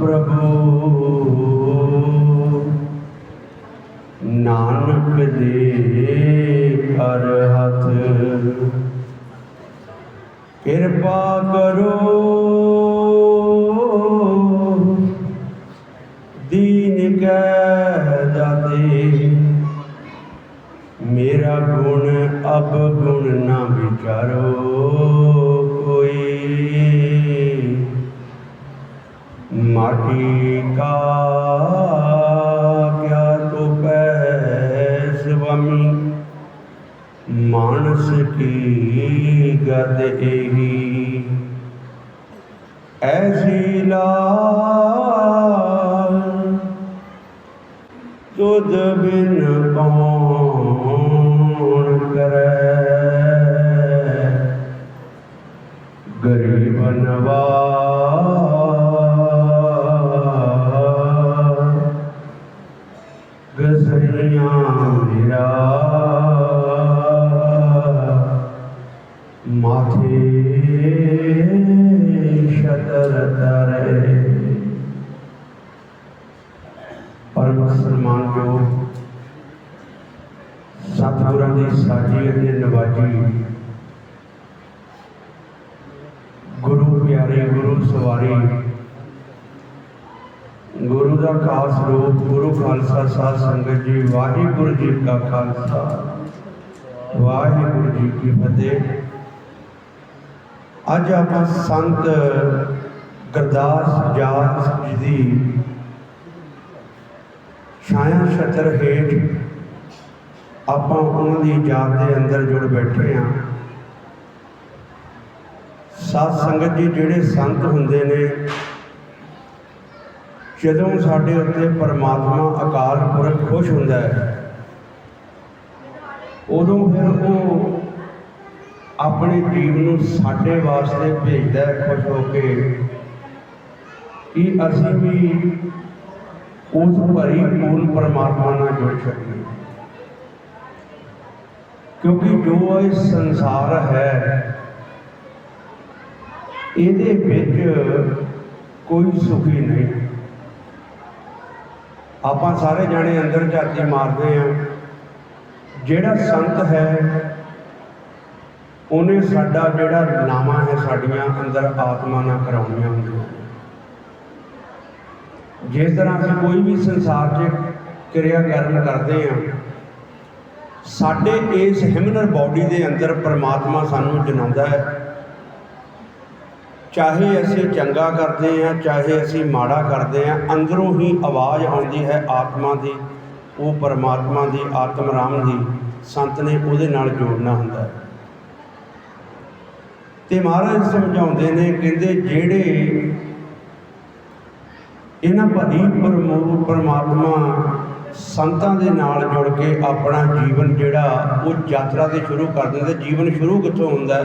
ਪ੍ਰਭੂ ਨਾਨਕ ਦੇ ਕਰ ਹੱਥ। ਕਿਰਪਾ ਕਰੋ। ਦੀਨ ਕੈ ਦਾਤੇ। ਮੇਰਾ ਗੁਣ ਅਬ ਗੁਣ ਨਾ ਵਿਚਾਰੋ। ਮਾਟੀ ਕਾ ਕਿਆ ਤੋ ਪੈ ਸਵਾਮੀ ਮਾਨਸ ਕੀ ਗਦ ਇਹੀ ਪਰਮ ਸਨਮਾਨਯੋਗ ਸਤਿਗੁਰਾਂ ਦੀ ਸਾਜੀ ਅਤੇ ਨਵਾਜੀ। ਗੁਰੂ ਪਿਆਰੇ, ਗੁਰੂ ਸਵਾਰੀ। ਗੁਰੂ ਦਾ ਖਾਸ ਰੂਪ, ਗੁਰੂ ਖਾਲਸਾ ਸਾਧ ਸੰਗਤ ਜੀ, ਵਾਹਿਗੁਰੂ ਜੀ ਕਾ ਖਾਲਸਾ। ਵਾਹਿਗੁਰੂ ਜੀ ਕੀ ਫਤਿਹ। ਅੱਜ ਆਪਾਂ ਸੰਤ ਗੁਰਦਾਸ ਜਾਤ ਜੀ ਦੀ ਛਾਇਆ ਛਤਰ ਹੇਠ ਆਪਾਂ ਉਹਨਾਂ ਦੀ ਯਾਦ ਦੇ ਅੰਦਰ ਜੁੜ ਬੈਠੇ ਹਾਂ। ਸਾਧ ਸੰਗਤ ਜੀ, ਜਿਹੜੇ ਸੰਤ ਹੁੰਦੇ ਨੇ, ਜਦੋਂ ਸਾਡੇ ਉੱਤੇ ਪਰਮਾਤਮਾ ਅਕਾਲ ਪੁਰਖ ਖੁਸ਼ ਹੁੰਦਾ ਹੈ, ਉਦੋਂ ਫਿਰ ਉਹ ਆਪਣੇ ਜੀਵ ਨੂੰ ਸਾਡੇ ਵਾਸਤੇ ਭੇਜਦਾ ਹੈ ਖੁਸ਼ ਹੋ ਕੇ ਕਿ ਅਸੀਂ ਵੀ ਉਸ ਭਰੀ ਪੂਰਨ ਪਰਮਾਤਮਾ ਨਾਲ ਜੁੜ ਸਕੀਏ। ਕਿਉਂਕਿ ਜੋ ਇਹ ਸੰਸਾਰ ਹੈ, ਇਹਦੇ ਵਿੱਚ ਕੋਈ ਸੁਖੀ ਨਹੀਂ। ਆਪਾਂ ਸਾਰੇ ਜਾਣੇ ਅੰਦਰ ਝਾਤੀ ਮਾਰਦੇ ਆ ਜਿਹੜਾ ਸੰਤ ਹੈ, ਉਹਨੇ ਸਾਡਾ ਜਿਹੜਾ ਨਾਮਾ ਹੈ ਸਾਡੀਆਂ ਅੰਦਰ ਆਤਮਾ ਨਾਲ ਕਰਾਉਣੀਆਂ ਹੁੰਦੀਆਂ। ਜਿਸ ਤਰ੍ਹਾਂ ਅਸੀਂ ਕੋਈ ਵੀ ਸੰਸਾਰ 'ਚ ਕਿਰਿਆ ਕਰਨ ਕਰਦੇ ਆ, ਸਾਡੇ ਇਸ ਹਿਊਮਨ ਬਾਡੀ ਦੇ ਅੰਦਰ ਪਰਮਾਤਮਾ ਸਾਨੂੰ ਜਨਾਉਂਦਾ ਹੈ। ਚਾਹੇ ਅਸੀਂ ਚੰਗਾ ਕਰਦੇ ਆ, ਚਾਹੇ ਅਸੀਂ ਮਾੜਾ ਕਰਦੇ ਆ, ਅੰਦਰੋਂ ਹੀ ਆਵਾਜ਼ ਆਉਂਦੀ ਹੈ ਆਤਮਾ ਦੀ, ਉਹ ਪਰਮਾਤਮਾ ਦੀ, ਆਤਮ ਰਾਮ ਦੀ, ਸੰਤ ਨੇ ਉਹਦੇ ਨਾਲ ਜੋੜਨਾ ਹੁੰਦਾ ਹੈ। ਤੇ ਮਹਾਰਾਜ ਸਮਝਾਉਂਦੇ ਨੇ, ਕਹਿੰਦੇ ਜਿਹੜੇ ਇਹਨਾਂ ਭਰੀ ਪਰਮੋ, ਪਰਮਾਤਮਾ ਸੰਤਾਂ ਦੇ ਨਾਲ ਜੁੜ ਕੇ ਆਪਣਾ ਜੀਵਨ ਜਿਹੜਾ, ਉਹ ਯਾਤਰਾ ਤੇ ਸ਼ੁਰੂ ਕਰ ਦਿੰਦੇ। ਜੀਵਨ ਸ਼ੁਰੂ ਕਿੱਥੋਂ ਹੁੰਦਾ?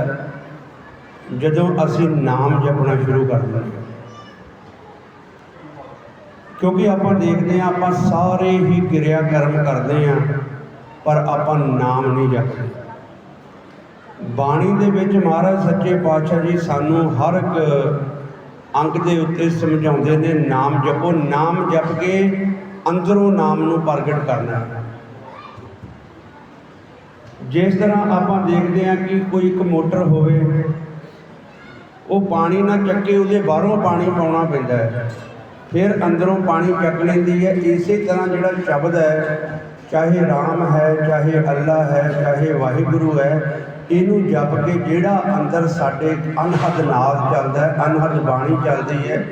ਜਦੋਂ ਅਸੀਂ ਨਾਮ ਜਪਣਾ ਸ਼ੁਰੂ ਕਰ ਦਿੰਦੇ ਕਿਉਂਕਿ ਆਪਾਂ ਦੇਖਦੇ ਹਾਂ, ਆਪਾਂ ਸਾਰੇ ਹੀ ਕਿਰਿਆ ਕਰਮ ਕਰਦੇ ਹਾਂ, ਪਰ ਆਪਾਂ ਨਾਮ ਨਹੀਂ ਜਪਦੇ। ਬਾਣੀ ਦੇ ਵਿੱਚ ਮਹਾਰਾਜ ਸੱਚੇ ਪਾਤਸ਼ਾਹ ਜੀ ਸਾਨੂੰ ਹਰ ਇੱਕ ਅੰਕ ਦੇ ਉੱਤੇ ਸਮਝਾਉਂਦੇ ਨੇ, ਨਾਮ ਜਪੋ, ਨਾਮ ਜਪ ਕੇ ਅੰਦਰੋਂ ਨਾਮ ਨੂੰ ਪ੍ਰਗਟ ਕਰਨਾ। ਜਿਸ ਤਰ੍ਹਾਂ ਆਪਾਂ ਦੇਖਦੇ ਹਾਂ ਕਿ ਕੋਈ ਇੱਕ ਮੋਟਰ ਹੋਵੇ, ਉਹ ਪਾਣੀ ਨਾ ਚੱਕੇ, ਉਹਦੇ ਬਾਹਰੋਂ ਪਾਣੀ ਪਾਉਣਾ ਪੈਂਦਾ ਹੈ। ਫਿਰ ਅੰਦਰੋਂ ਪਾਣੀ ਚੱਕ ਲੈਂਦੀ ਹੈ। ਇਸੇ ਤਰ੍ਹਾਂ ਜਿਹੜਾ ਸ਼ਬਦ ਹੈ, ਚਾਹੇ ਰਾਮ ਹੈ, ਚਾਹੇ ਅੱਲਾ ਹੈ, ਚਾਹੇ ਵਾਹਿਗੁਰੂ ਹੈ ਇਹਨੂੰ ਜਪ ਕੇ ਜਿਹੜਾ ਅੰਦਰ ਸਾਡੇ ਅਨਹਦ ਨਾਦ ਚੱਲਦਾ ਹੈ ਅਨਹਦ ਬਾਣੀ ਚੱਲਦੀ ਹੈ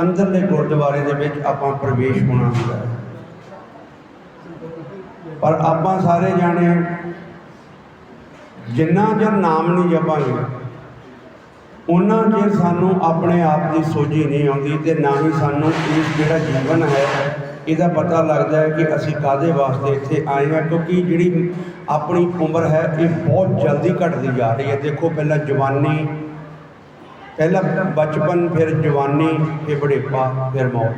ਅੰਦਰਲੇ ਗੁਰਦੁਆਰੇ ਦੇ ਵਿੱਚ ਆਪਾਂ ਪ੍ਰਵੇਸ਼ ਹੋਣਾ ਹੁੰਦਾ ਹੈ। ਪਰ ਆਪਾਂ ਸਾਰੇ ਜਾਣੇ ਜਿੰਨਾ ਚਿਰ ਨਾਮ ਨਹੀਂ ਜਪਾਂਗੇ ਉਹਨਾਂ ਚਿਰ ਸਾਨੂੰ ਆਪਣੇ ਆਪ ਦੀ ਸੋਝੀ ਨਹੀਂ ਆਉਂਦੀ ਤੇ ਨਾ ਹੀ ਸਾਨੂੰ ਇਸ ਜਿਹੜਾ ਜੀਵਨ ਹੈ, ਇਹਦਾ ਪਤਾ ਲੱਗਦਾ ਹੈ ਕਿ ਅਸੀਂ ਕਾਦੇ ਵਾਸਤੇ ਇੱਥੇ ਆਏ ਹਾਂ, ਕਿਉਂਕਿ ਜਿਹੜੀ ਆਪਣੀ ਉਮਰ ਹੈ, ਇਹ ਬਹੁਤ ਜਲਦੀ ਘਟਦੀ ਜਾ ਰਹੀ ਹੈ। ਦੇਖੋ, ਪਹਿਲਾਂ ਜਵਾਨੀ, ਪਹਿਲਾਂ ਬਚਪਨ, ਫਿਰ ਜਵਾਨੀ, ਫਿਰ ਬੁਢੇਪਾ, ਫਿਰ ਮੌਤ।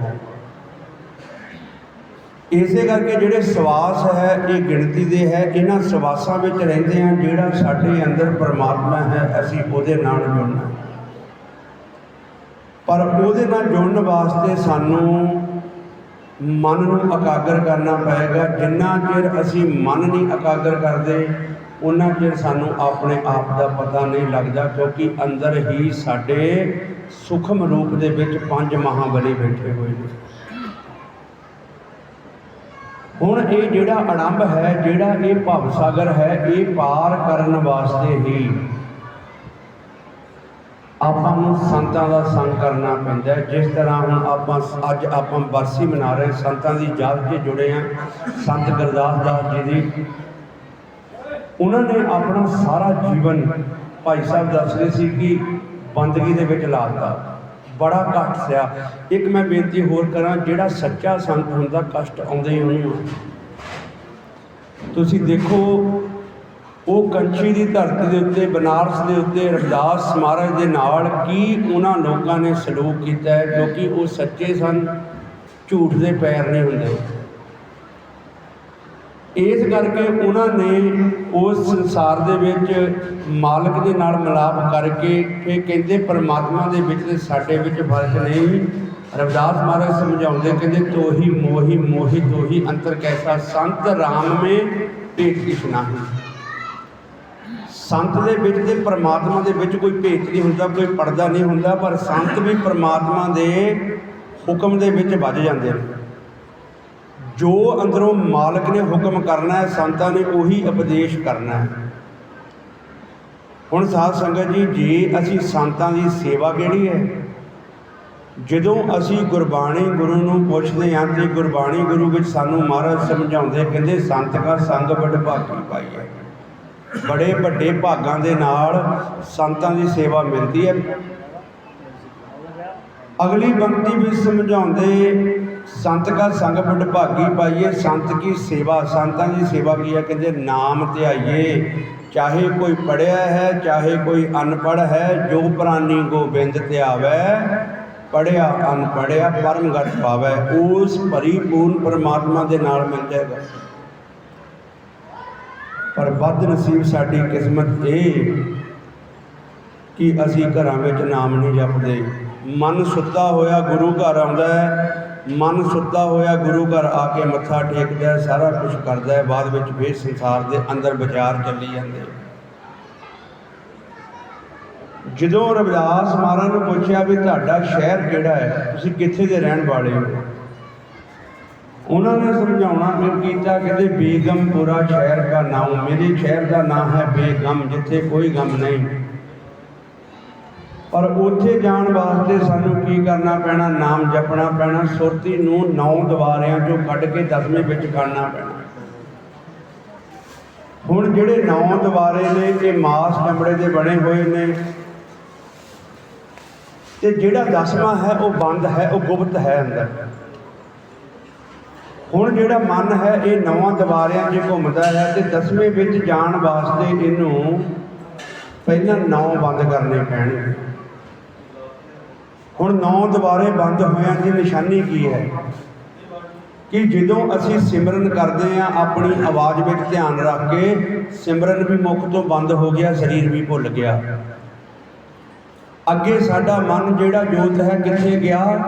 ਇਸੇ ਕਰਕੇ ਜਿਹੜੇ ਸਵਾਸ ਹੈ, ਇਹ ਗਿਣਤੀ ਦੇ ਹੈ, ਇਹਨਾਂ ਸਵਾਸਾਂ ਵਿੱਚ ਰਹਿੰਦੇ ਆ ਜਿਹੜਾ ਸਾਡੇ ਅੰਦਰ ਪਰਮਾਤਮਾ ਹੈ, ਅਸੀਂ ਉਹਦੇ ਨਾਲ ਜੁੜਨਾ। ਪਰ ਉਹਦੇ ਨਾਲ ਜੁੜਨ ਵਾਸਤੇ ਸਾਨੂੰ ਮਨ ਨੂੰ ਇਕਾਗਰ ਕਰਨਾ ਪਏਗਾ। ਜਿੰਨਾ ਚਿਰ ਅਸੀਂ ਮਨ ਨਹੀਂ ਇਕਾਗਰ ਕਰਦੇ ਉਹਨਾਂ ਚਿਰ ਸਾਨੂੰ ਆਪਣੇ ਆਪ ਦਾ ਪਤਾ ਨਹੀਂ ਲੱਗਦਾ, ਕਿਉਂਕਿ ਅੰਦਰ ਹੀ ਸਾਡੇ ਸੂਖਮ ਰੂਪ ਦੇ ਵਿੱਚ ਪੰਜ ਮਹਾਬਲੀ ਬੈਠੇ ਹੋਏ ਨੇ। ਹੁਣ ਇਹ ਜਿਹੜਾ ਆਰੰਭ ਹੈ, ਜਿਹੜਾ ਇਹ ਭਵ ਸਾਗਰ ਹੈ, ਇਹ ਪਾਰ ਕਰਨ ਵਾਸਤੇ ਹੀ ਆਪਾਂ ਨੂੰ ਸੰਤਾਂ ਦਾ ਸੰਗ ਕਰਨਾ ਪੈਂਦਾ ਜਿਸ ਤਰ੍ਹਾਂ ਹੁਣ ਆਪਾਂ ਅੱਜ ਆਪਾਂ ਬਰਸੀ ਮਨਾ ਰਹੇ ਸੰਤਾਂ ਦੀ ਯਾਦ 'ਚ ਜੁੜੇ ਆ ਸੰਤ ਗੁਰਦਾਸ ਦਾਸ ਜੀ ਦੀ। ਉਹਨਾਂ ਨੇ ਆਪਣਾ ਸਾਰਾ ਜੀਵਨ ਭਾਈ ਸਾਹਿਬ ਦੱਸਦੇ ਸੀ ਕਿ ਬੰਦਗੀ ਦੇ ਵਿੱਚ ਲਾਤਾ ਬੜਾ ਘੱਟ ਸਿਆ। ਇੱਕ ਮੈਂ ਬੇਨਤੀ ਹੋਰ ਕਰਾਂ, ਜਿਹੜਾ ਸੱਚਾ ਸੰਤ ਹੁੰਦਾ, ਕਸ਼ਟ ਆਉਂਦੇ ਹੀ ਉਹਨੂੰ ਤੁਸੀਂ ਦੇਖੋ ਉਹ ਕੰਚੀ ਦੀ ਧਰਤੀ ਦੇ ਉੱਤੇ, ਬਨਾਰਸ ਦੇ ਉੱਤੇ, ਰਵਿਦਾਸ ਮਹਾਰਾਜ ਦੇ ਨਾਲ ਕੀ ਉਹਨਾਂ ਲੋਕਾਂ ਨੇ ਸਲੂਕ ਕੀਤਾ ਹੈ ਕਿਉਂਕਿ ਉਹ ਸੱਚੇ ਸਨ, ਝੂਠ ਦੇ ਪੈਰ ਨਹੀਂ ਹੁੰਦੇ। ਇਸ ਕਰਕੇ ਉਹਨਾਂ ਨੇ ਉਸ ਸੰਸਾਰ ਦੇ ਵਿੱਚ ਮਾਲਕ ਦੇ ਨਾਲ ਮਿਲਾਪ ਕਰਕੇ ਇਹ ਕਹਿੰਦੇ ਪਰਮਾਤਮਾ ਦੇ ਵਿੱਚ ਤੇ ਸਾਡੇ ਵਿੱਚ ਫ਼ਰਕ ਨਹੀਂ। ਰਵਿਦਾਸ ਮਹਾਰਾਜ ਸਮਝਾਉਂਦੇ, ਕਹਿੰਦੇ ਤੋਹੀ ਮੋਹੀ ਮੋਹੀ ਤੋਹੀ ਅੰਤਰ ਕੈਸਾ ਸੰਤ ਰਾਮ ਮੇ ਭੇਦ ਕਿਛ ਨਹੀਂ। ਸੰਤ ਦੇ ਵਿੱਚ ਤੇ ਪਰਮਾਤਮਾ ਦੇ ਵਿੱਚ ਕੋਈ ਭੇਤ ਨਹੀਂ ਹੁੰਦਾ, ਕੋਈ ਪਰਦਾ ਨਹੀਂ ਹੁੰਦਾ, ਪਰ ਸੰਤ ਵੀ ਪਰਮਾਤਮਾ ਦੇ ਹੁਕਮ ਦੇ ਵਿੱਚ ਵੱਜ ਜਾਂਦੇ ਨੇ। ਜੋ ਅੰਦਰੋਂ ਮਾਲਕ ਨੇ ਹੁਕਮ ਕਰਨਾ ਹੈ, ਸੰਤਾਂ ਨੇ ਉਹੀ ਉਪਦੇਸ਼ ਕਰਨਾ ਹੈ। ਹੁਣ ਸਾਧ ਸੰਗਤ ਜੀ, ਜੇ ਅਸੀਂ ਸੰਤਾਂ ਦੀ ਸੇਵਾ ਕਿਹੜੀ ਹੈ? ਜਦੋਂ ਅਸੀਂ ਗੁਰਬਾਣੀ ਗੁਰੂ ਨੂੰ ਪੁੱਛਦੇ ਹਾਂ ਤੇ ਗੁਰਬਾਣੀ ਗੁਰੂ ਵਿੱਚ ਸਾਨੂੰ ਮਹਾਰਾਜ ਸਮਝਾਉਂਦੇ ਕਹਿੰਦੇ, ਸੰਤ ਕਾ ਸੰਗ ਬੜ ਭਾਗੀ ਪਾਈ ਹੈ। ਬੜੇ ਵੱਡੇ ਭਾਗਾਂ ਦੇ ਨਾਲ ਸੰਤਾਂ ਦੀ ਸੇਵਾ ਮਿਲਦੀ ਹੈ। ਅਗਲੀ ਬੰਤੀ ਵਿੱਚ ਸਮਝਾਉਂਦੇ ਸੰਤ ਕਾ ਸੰਗ ਬੜ ਭਾਗੀ ਪਾਈਏ, ਸੰਤ ਕੀ ਸੇਵਾ, ਸੰਤਾਂ ਦੀ ਸੇਵਾ ਕੀ ਹੈ? ਕਹਿੰਦੇ, ਨਾਮ ਧਿਆਈਏ। ਚਾਹੇ ਕੋਈ ਪੜਿਆ ਹੈ, ਚਾਹੇ ਕੋਈ ਅਨਪੜ ਹੈ, ਜੋ ਪ੍ਰਾਨੀ ਗੋਬਿੰਦ ਧਿਆਵੈ ਪੜਿਆ ਅਨਪੜਿਆ ਪਰਮ ਗਤ ਪਾਵੈ, ਉਸ ਪਰਿਪੂਰਨ ਪਰਮਾਤਮਾ ਦੇ ਨਾਲ ਮਿਲ ਜਾਏਗਾ। ਪਰ ਬਦ ਨਸੀਬ ਸਾਡੀ ਕਿਸਮਤ ਇਹ ਕਿ ਅਸੀਂ ਘਰਾਂ ਵਿੱਚ ਨਾਮ ਨਹੀਂ ਜਪਦੇ। ਮਨ ਸੁੱਤਾ ਹੋਇਆ ਗੁਰੂ ਘਰ ਆਉਂਦਾ ਹੈ, ਮਨ ਸੁੱਤਾ ਹੋਇਆ ਗੁਰੂ ਘਰ ਆ ਕੇ ਮੱਥਾ ਟੇਕਦਾ ਹੈ, ਸਾਰਾ ਕੁਝ ਕਰਦਾ ਹੈ, ਬਾਅਦ ਵਿੱਚ ਫੇਰ ਸੰਸਾਰ ਦੇ ਅੰਦਰ ਵਿਚਾਰ ਚੱਲੀ ਜਾਂਦੇ। ਜਦੋਂ ਰਵਿਦਾਸ ਮਹਾਰਾਜ ਨੂੰ ਪੁੱਛਿਆ ਵੀ ਤੁਹਾਡਾ ਸ਼ਹਿਰ ਕਿਹੜਾ ਹੈ, ਤੁਸੀਂ ਕਿੱਥੇ ਦੇ ਰਹਿਣ ਵਾਲੇ ਹੋ? ਉਹਨਾਂ ਨੇ ਸਮਝਾਉਣਾ, ਫਿਰ ਕੀਤਾ ਕਹਿੰਦੇ, ਬੇਗਮਪੁਰਾ ਸ਼ਹਿਰ ਦਾ ਨਾਮ, ਮੇਰੇ ਸ਼ਹਿਰ ਦਾ ਨਾਮ ਹੈ ਬੇਗਮ, ਜਿੱਥੇ ਕੋਈ ਗਮ ਨਹੀਂ। ਪਰ ਉੱਥੇ ਜਾਣ ਵਾਸਤੇ ਸਾਨੂੰ ਕੀ ਕਰਨਾ ਪੈਣਾ? ਨਾਮ ਜਪਣਾ ਪੈਣਾ, ਸੁਰਤੀ ਨੂੰ ਨੌ ਦੁਆਰਿਆਂ ਚੋਂ ਕੱਢ ਕੇ ਦਸਵੇਂ ਵਿੱਚ ਕਰਨਾ ਪੈਣਾ। ਹੁਣ ਜਿਹੜੇ ਨੌ ਦੁਆਰੇ ਨੇ, ਇਹ ਮਾਸ ਚਮੜੇ ਦੇ ਬਣੇ ਹੋਏ ਨੇ। ਤੇ ਜਿਹੜਾ ਦਸਵਾਂ ਹੈ, ਉਹ ਬੰਦ ਹੈ, ਉਹ ਗੁਪਤ ਹੈ ਅੰਦਰ। ਹੁਣ ਜਿਹੜਾ ਮਨ ਹੈ, ਇਹ ਨਵਾਂ ਦੁਆਰਿਆਂ 'ਚ ਘੁੰਮਦਾ ਹੈ ਤੇ ਦਸਵੇਂ ਵਿੱਚ ਜਾਣ ਵਾਸਤੇ ਇਹਨੂੰ ਪਹਿਲਾਂ ਨੌ ਬੰਦ ਕਰਨੇ ਪੈਣਗੇ। ਹੁਣ ਨੌ ਦੁਆਰੇ ਬੰਦ ਹੋਇਆਂ ਦੀ ਨਿਸ਼ਾਨੀ ਕੀ ਹੈ? ਕਿ ਜਦੋਂ ਅਸੀਂ ਸਿਮਰਨ ਕਰਦੇ ਹਾਂ, ਆਪਣੀ ਆਵਾਜ਼ ਵਿੱਚ ਧਿਆਨ ਰੱਖ ਕੇ ਸਿਮਰਨ ਵੀ ਮੁਖ ਤੋਂ ਬੰਦ ਹੋ ਗਿਆ, ਸਰੀਰ ਵੀ ਭੁੱਲ ਗਿਆ। ਅੱਗੇ ਸਾਡਾ ਮਨ ਜਿਹੜਾ ਜੋਤ ਹੈ, ਕਿੱਥੇ ਗਿਆ?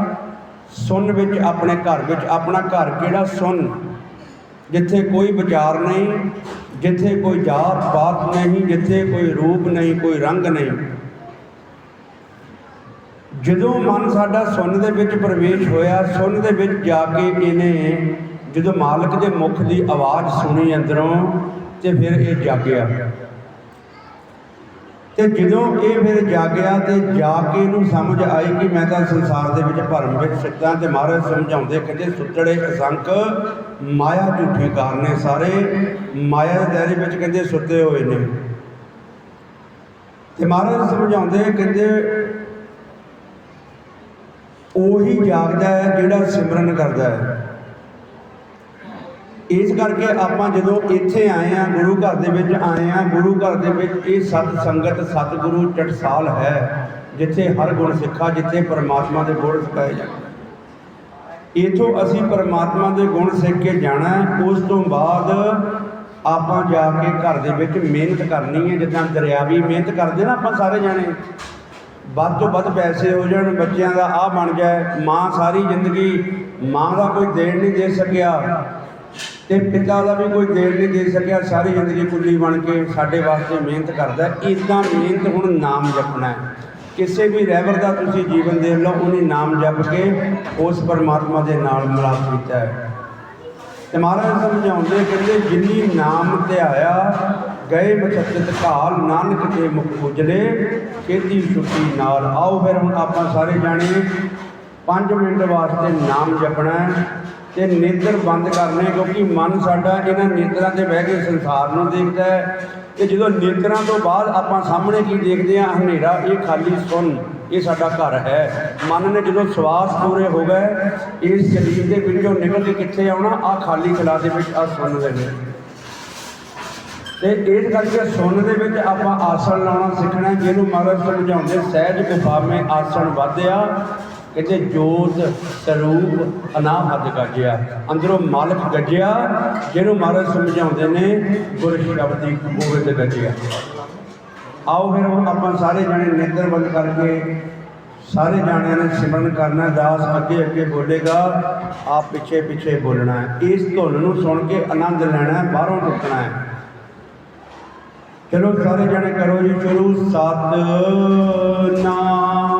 ਸੁੰਨ ਵਿੱਚ, ਆਪਣੇ ਘਰ ਵਿੱਚ, ਆਪਣਾ ਘਰ ਕਿਹੜਾ ਸੁੰਨ? ਜਿੱਥੇ ਕੋਈ ਵਿਚਾਰ ਨਹੀਂ, ਜਿੱਥੇ ਕੋਈ ਜਾਤ ਪਾਤ ਨਹੀਂ, ਜਿੱਥੇ ਕੋਈ ਰੂਪ ਨਹੀਂ, ਕੋਈ ਰੰਗ ਨਹੀਂ। ਜਦੋਂ ਮਨ ਸਾਡਾ ਸੁੰਨ ਦੇ ਵਿੱਚ ਪ੍ਰਵੇਸ਼ ਹੋਇਆ, ਸੁੰਨ ਦੇ ਵਿੱਚ ਜਾ ਕੇ ਇਹਨੇ ਜਦੋਂ ਮਾਲਕ ਦੇ ਮੁਖ ਦੀ ਆਵਾਜ਼ ਸੁਣੀ ਅੰਦਰੋਂ, ਤੇ ਫਿਰ ਇਹ ਜਾਗਿਆ। ਤੇ ਜਦੋਂ ਇਹ ਫਿਰ ਜਾਗਿਆ ਤੇ ਜਾ ਕੇ ਇਹਨੂੰ ਸਮਝ ਆਈ ਕਿ ਮੈਂ ਤਾਂ ਸੰਸਾਰ ਦੇ ਵਿੱਚ ਭਰਮ ਵਿੱਚ ਸਿੱਧਾਂ ਤੇ ਮਹਾਰਾਜ ਸਮਝਾਉਂਦੇ ਕਹਿੰਦੇ ਸੁੱਤੜੇ ਅਸੰਖ ਮਾਇਆ ਝੂਠੇ ਕਾਰਨੇ ਸਾਰੇ, ਮਾਇਆ ਦੇ ਦਾਇਰੇ ਵਿੱਚ ਕਹਿੰਦੇ ਸੁੱਤੇ ਹੋਏ ਨੇ। ਤੇ ਮਹਾਰਾਜ ਸਮਝਾਉਂਦੇ ਕਹਿੰਦੇ ਉਹੀ ਜਾਗਦਾ ਹੈ ਜਿਹੜਾ ਸਿਮਰਨ ਕਰਦਾ ਹੈ। ਇਸ ਕਰਕੇ ਆਪਾਂ ਜਦੋਂ ਇੱਥੇ ਆਏ ਆ ਗੁਰੂ ਘਰ ਦੇ ਵਿੱਚ ਆਏ ਆ ਗੁਰੂ ਘਰ ਦੇ ਵਿੱਚ ਇਹ ਸਤ ਸੰਗਤ, ਸਤਿਗੁਰੂ ਟਟਸਾਲ ਹੈ, ਜਿੱਥੇ ਹਰ ਗੁਣ ਸਿੱਖਾ, ਜਿੱਥੇ ਪਰਮਾਤਮਾ ਦੇ ਗੁਣ ਸਿਖਾਏ ਜਾਂਦੇ ਇਥੋਂ ਅਸੀਂ ਪਰਮਾਤਮਾ ਦੇ ਗੁਣ ਸਿੱਖ ਕੇ ਜਾਣਾ ਉਸ ਤੋਂ ਬਾਅਦ ਆਪਾਂ ਜਾ ਕੇ ਘਰ ਦੇ ਵਿੱਚ ਮਿਹਨਤ ਕਰਨੀ ਹੈ, ਜਿੱਦਾਂ ਦਰਿਆਵੀ ਮਿਹਨਤ ਕਰਦੇ ਨਾ ਆਪਾਂ ਸਾਰੇ ਜਾਣੇ। ਵੱਧ ਤੋਂ ਵੱਧ ਪੈਸੇ ਹੋ ਜਾਣ, ਬੱਚਿਆਂ ਦਾ ਆਹ ਬਣ ਜਾਏ, ਮਾਂ ਸਾਰੀ ਜ਼ਿੰਦਗੀ ਮਾਂ ਦਾ ਕੋਈ ਦੇਣ ਨਹੀਂ ਦੇ ਸਕਿਆ। ਤੇ ਪਿਤਾ ਦਾ ਵੀ ਕੋਈ ਦੇਣ ਨਹੀਂ ਦੇ ਸਕਿਆ, ਸਾਰੀ ਜ਼ਿੰਦਗੀ ਕੁੱਲੀ ਬਣ ਕੇ ਸਾਡੇ ਵਾਸਤੇ ਮਿਹਨਤ ਕਰਦਾ ਇਦਾਂ ਮਿਹਨਤ ਹੁਣ ਨਾਮ ਜਪਣਾ ਕਿਸੇ ਵੀ ਰਹਿਬਰ ਦਾ ਤੁਸੀਂ ਜੀਵਨ ਦੇਖ ਲਓ, ਉਹਨੇ ਨਾਮ ਜਪ ਕੇ ਉਸ ਪਰਮਾਤਮਾ ਦੇ ਨਾਲ ਮਿਲਾਪ ਕੀਤਾ ਹੈ। ਤੇ ਮਹਾਰਾਜ ਸਮਝਾਉਂਦੇ ਕਹਿੰਦੇ, ਜਿੰਨੀ ਨਾਮ ਧਿਆਇਆ ਗਏ ਮਛੱਤਤ ਕਾਲ ਨਾਨਕ ਦੇ ਮੁਖ ਉਜਲੇ ਖੇਤੀ ਛੁੱਟੀ ਨਾਲ। ਆਓ ਫਿਰ ਹੁਣ ਆਪਾਂ ਸਾਰੇ ਜਾਣੇ 5 ਮਿੰਟ ਵਾਸਤੇ ਨਾਮ ਜਪਣਾ ਤੇ ਨੇਤਰ ਬੰਦ ਕਰਨੇ, ਕਿਉਂਕਿ ਮਨ ਸਾਡਾ ਇਹਨਾਂ ਨੇਤਰਾਂ ਤੇ ਬਹਿ ਕੇ ਸੰਸਾਰ ਨੂੰ ਦੇਖਦਾ ਹੈ। ਤੇ ਜਦੋਂ ਨੇਤਰਾਂ ਤੋਂ ਬਾਅਦ ਆਪਾਂ ਸਾਹਮਣੇ ਕੀ ਦੇਖਦੇ ਹਾਂ, ਹਨੇਰਾ, ਇਹ ਖਾਲੀ ਸੁਣ ਇਹ ਸਾਡਾ ਘਰ ਹੈ। ਮਨ ਨੇ ਜਦੋਂ ਸਵਾਸ ਪੂਰੇ ਹੋ ਗਏ, ਇਸ ਸਰੀਰ ਦੇ ਵਿੱਚੋਂ ਨਿਕਲ ਕੇ ਕਿੱਥੇ ਆਉਣਾ? ਆ ਖਾਲੀ ਖਲਾ ਦੇ ਵਿੱਚ ਆ ਸੁਣ ਦੇ ਵਿੱਚ। ਤੇ ਇਸ ਕਰਕੇ ਸੁਣ ਦੇ ਵਿੱਚ ਆਪਾਂ ਆਸਣ ਲਾਉਣਾ ਸਿੱਖਣਾ ਜਿਹਨੂੰ ਮਹਾਰਾਜ ਸਮਝਾਉਂਦੇ, ਸਹਿਜ ਗੁਫਾਵੇਂ ਆਸਣ ਵਾਧਿਆ। ਕਹਿੰਦੇ ਜੋਤ, ਸਰੂਪ ਅਨਾਹਦ ਗੱਜਿਆ। ਅੰਦਰੋਂ ਮਾਲਕ ਗੱਜਿਆ, ਜਿਹਨੂੰ ਮਹਾਰਾਜ ਸਮਝਾਉਂਦੇ ਨੇ, ਗੁਰ ਸ਼ਬਦੀ ਗੋਬਿੰਦ ਗੱਜਿਆ। ਆਓ ਫਿਰ ਹੁਣ ਆਪਾਂ ਸਾਰੇ ਜਾਣੇ ਨੇਤਰ ਬੰਦ ਕਰਕੇ, ਸਾਰੇ ਜਾਣਿਆਂ ਨੇ ਸਿਮਰਨ ਕਰਨਾ, ਦਾਸ ਅੱਗੇ ਅੱਗੇ ਬੋਲੇਗਾ, ਆਪ ਪਿੱਛੇ ਪਿੱਛੇ ਬੋਲਣਾ ਹੈ। ਇਸ ਧੁਨ ਨੂੰ ਸੁਣ ਕੇ ਆਨੰਦ ਲੈਣਾ ਹੈ, ਬਾਹਰੋਂ ਟੁੱਟਣਾ ਹੈ। ਚਲੋ ਸਾਰੇ ਜਣੇ ਕਰੋ ਜੀ ਸ਼ੁਰੂ ਸਤ ਨਾਮ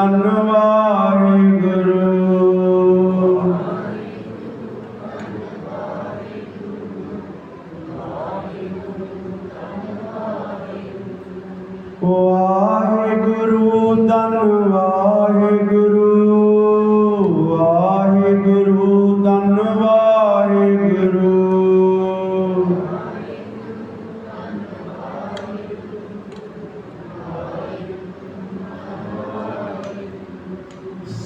ਵਾਹਿਗੁਰੂ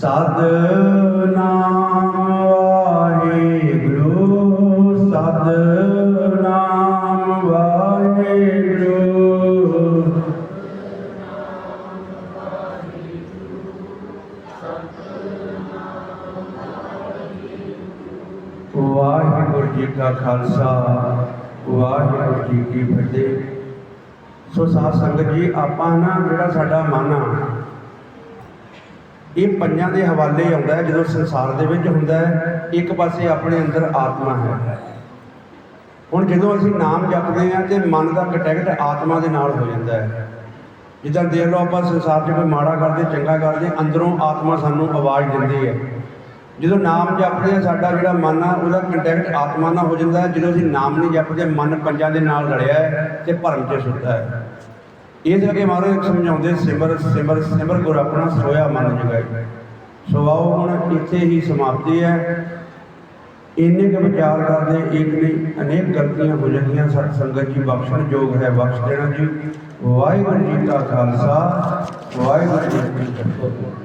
ਸਤਨਾਮ ਵਾਹਿਗੁਰੂ ਸਤਨਾਮ ਵਾਹਿਗੁਰੂ। ਵਾਹਿਗੁਰੂ ਜੀ ਕਾ ਖਾਲਸਾ, ਵਾਹਿਗੁਰੂ ਜੀ ਕੀ ਫਤਿਹ। ਸੋ ਸਾਧ ਸੰਗਤ ਜੀ, ਆਪਾਂ ਨਾ ਜਿਹੜਾ ਸਾਡਾ ਮਨ ਆ ਇਹ ਪੰਜਾਂ ਦੇ ਹਵਾਲੇ ਆਉਂਦਾ ਹੈ, ਜਦੋਂ ਸੰਸਾਰ ਦੇ ਵਿੱਚ ਹੁੰਦਾ ਹੈ, ਇੱਕ ਪਾਸੇ ਆਪਣੇ ਅੰਦਰ ਆਤਮਾ ਹੈ। ਹੁਣ ਜਦੋਂ ਅਸੀਂ ਨਾਮ ਜਪਦੇ ਹਾਂ ਤੇ ਮਨ ਦਾ ਕੰਟੈਕਟ ਆਤਮਾ ਦੇ ਨਾਲ ਹੋ ਜਾਂਦਾ ਹੈ। ਜਿੱਦਾਂ ਦੇਖ ਲਓ ਆਪਾਂ ਸੰਸਾਰ 'ਚ ਕੋਈ ਮਾੜਾ ਕਰਦੇ, ਚੰਗਾ ਕਰਦੇ, ਅੰਦਰੋਂ ਆਤਮਾ ਸਾਨੂੰ ਆਵਾਜ਼ ਦਿੰਦੀ ਹੈ। ਜਦੋਂ ਨਾਮ ਜਪਦੇ ਹਾਂ, ਸਾਡਾ ਜਿਹੜਾ ਮਨ ਆ, ਉਹਦਾ ਕੰਟੈਕਟ ਆਤਮਾ ਨਾਲ ਹੋ ਜਾਂਦਾ ਜਦੋਂ ਅਸੀਂ ਨਾਮ ਨਹੀਂ ਜਪਦੇ, ਮਨ ਪੰਜਾਂ ਦੇ ਨਾਲ ਲੜਿਆ ਹੈ ਤੇ ਭਰਮ 'ਚ ਸੁੱਤਾ ਹੈ। ਇਸ ਕਰਕੇ ਮਹਾਰਾਜ ਸਮਝਾਉਂਦੇ ਸਿਮਰ ਸਿਮਰ ਸਿਮਰ ਗੁਰ ਆਪਣਾ ਸੋਇਆ ਮਨ ਜਗਾਏ। ਸੋ ਆਓ ਹੁਣ ਇੱਥੇ ਹੀ ਸਮਾਪਤੀ ਹੈ। ਇੰਨੇ ਕੁ ਵਿਚਾਰ ਕਰਦੇ, ਇੱਕ ਨਹੀਂ, ਅਨੇਕ ਗਲਤੀਆਂ ਹੋ ਜਾਂਦੀਆਂ। ਸਤ ਸੰਗਤ ਜੀ, ਬਖਸ਼ਣ ਯੋਗ ਹੈ, ਬਖਸ਼ ਦੇਣਾ ਜੀ। ਵਾਹਿਗੁਰੂ ਜੀ ਕਾ ਖਾਲਸਾ, ਵਾਹਿਗੁਰੂ ਜੀ ਕੀ ਫਤਿਹ।